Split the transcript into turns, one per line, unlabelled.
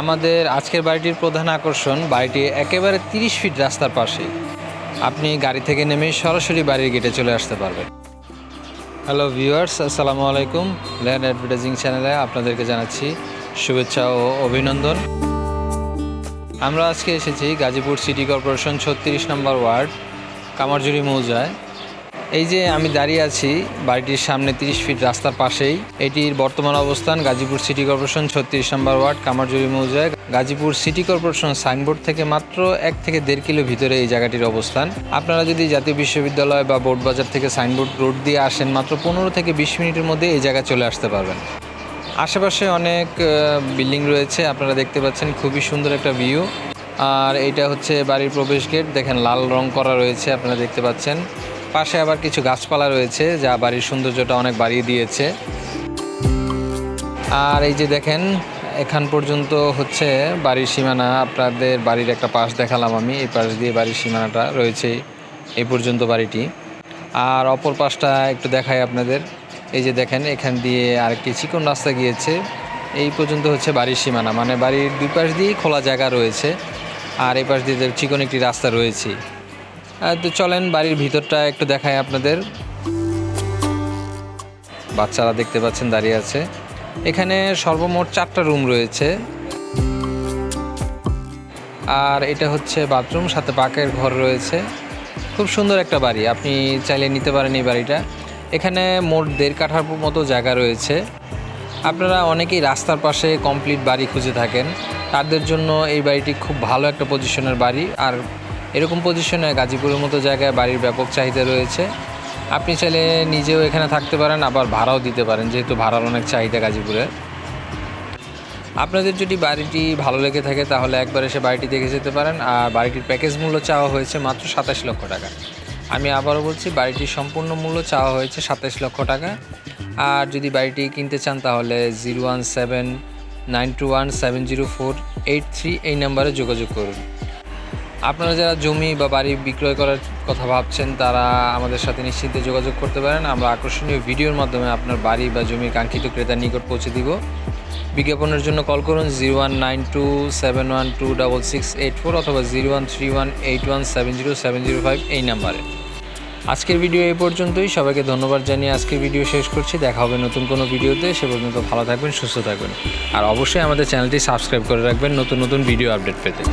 আমাদের আজকের বাড়িটির প্রধান আকর্ষণ, বাড়িটি একেবারে তিরিশ ফিট রাস্তার পাশেই। আপনি গাড়ি থেকে নেমে সরাসরি বাড়ির গেটে চলে আসতে পারবেন। হ্যালো ভিউয়ার্স আসসালামু আলাইকুম। ল্যান্ড অ্যাডভার্টাইজিং চ্যানেলে আপনাদেরকে জানাচ্ছি শুভেচ্ছা ও অভিনন্দন। আমরা আজকে এসেছি গাজীপুর সিটি কর্পোরেশন ছত্রিশ নম্বর ওয়ার্ড কামারজুরি মৌজায়। এই যে আমি দাঁড়িয়ে আছি, বাড়িটির সামনে তিরিশ ফিট রাস্তার পাশেই। এটির বর্তমান অবস্থান গাজীপুর সিটি কর্পোরেশন, ছত্রিশ নম্বর ওয়ার্ড কামারজুরি মৌজায়। গাজীপুর সিটি কর্পোরেশন সাইনবোর্ড থেকে মাত্র এক থেকে দেড় কিলো ভিতরে এই জায়গাটির অবস্থান। আপনারা যদি জাতীয় বিশ্ববিদ্যালয় বা বোর্ড বাজার থেকে সাইনবোর্ড রোড দিয়ে আসেন, মাত্র পনেরো থেকে বিশ মিনিটের মধ্যে এই জায়গায় চলে আসতে পারবেন। আশেপাশে অনেক বিল্ডিং রয়েছে, আপনারা দেখতে পাচ্ছেন খুবই সুন্দর একটা ভিউ। আর এটা হচ্ছে বাড়ির প্রবেশ গেট, দেখেন লাল রং করা রয়েছে, আপনারা দেখতে পাচ্ছেন। পাশে আবার কিছু গাছপালা রয়েছে, যা বাড়ির সৌন্দর্যটা অনেক বাড়িয়ে দিয়েছে। আর এই যে দেখেন, এখান পর্যন্ত হচ্ছে বাড়ির সীমানা। আপনাদের বাড়ির একটা পাশ দেখালাম আমি, এই পাশ দিয়ে বাড়ির সীমানাটা রয়েছে এই পর্যন্ত বাড়িটি। আর অপর পাশটা একটু দেখাই আপনাদের। এই যে দেখেন, এখান দিয়ে আরেকটি চিকন রাস্তা গিয়েছে। এই পর্যন্ত হচ্ছে বাড়ির সীমানা মানে বাড়ির দুই পাশ দিয়েই খোলা জায়গা রয়েছে। আর এই পাশ দিয়ে চিকন একটি রাস্তা রয়েছে। আর তো চলেন বাড়ির ভিতরটা একটু দেখাই আপনাদের। বাচ্চারা দেখতে পাচ্ছেন দাঁড়িয়ে আছে। এখানে সর্বমোট চারটা রুম রয়েছে। আর এটা হচ্ছে বাথরুম, সাথে পাকের ঘর রয়েছে। খুব সুন্দর একটা বাড়ি, আপনি চাইলে নিতে পারেন এই বাড়িটা। এখানে মোট দেড় কাঠার মতো জায়গা রয়েছে। আপনারা অনেকেই রাস্তার পাশে কমপ্লিট বাড়ি খুঁজে থাকেন। তাদের জন্য এই বাড়িটি খুব ভালো একটা পজিশনের বাড়ি। আর এরকম পজিশনে গাজীপুরের মতো জায়গায় বাড়ির ব্যাপক চাহিদা রয়েছে। আপনি চাইলে নিজেও এখানে থাকতে পারেন, আবার ভাড়াও দিতে পারেন, যেহেতু ভাড়ার অনেক চাহিদা গাজীপুরে আপনাদের যদি বাড়িটি ভালো লেগে থাকে, তাহলে একবার এসে বাড়িটি দেখে যেতে পারেন। আর বাড়িটির প্যাকেজ মূল্য চাওয়া হয়েছে মাত্র সাতাশ লক্ষ টাকা। আমি আবারও বলছি, বাড়িটির সম্পূর্ণ মূল্য চাওয়া হয়েছে সাতাশ লক্ষ টাকা। আর যদি বাড়িটি কিনতে চান, তাহলে zero one seven nine two one seven zero four eight three এই নাম্বারে যোগাযোগ করুন। আপনারা যারা জমি বা বাড়ি বিক্রয় করার কথা ভাবছেন, তারা আমাদের সাথে নিশ্চিন্তে যোগাযোগ করতে পারেন। আমরা আকর্ষণীয় ভিডিওর মাধ্যমে আপনার বাড়ি বা জমির কাঙ্ক্ষিত ক্রেতার নিকট পৌঁছে দিব। বিজ্ঞাপনের জন্য কল করুন zero one nine two seven one two double six eight four অথবা zero one three one eight one seven zero seven zero five এই নাম্বারে। আজকের ভিডিও এই পর্যন্তই। সবাইকে ধন্যবাদ জানিয়ে আজকের ভিডিও শেষ করছি। দেখা হবে নতুন কোনো ভিডিওতে। সে পর্যন্ত ভালো থাকবেন, সুস্থ থাকবেন। আর অবশ্যই আমাদের চ্যানেলটি সাবস্ক্রাইব করে রাখবেন নতুন নতুন ভিডিও আপডেট পেতে।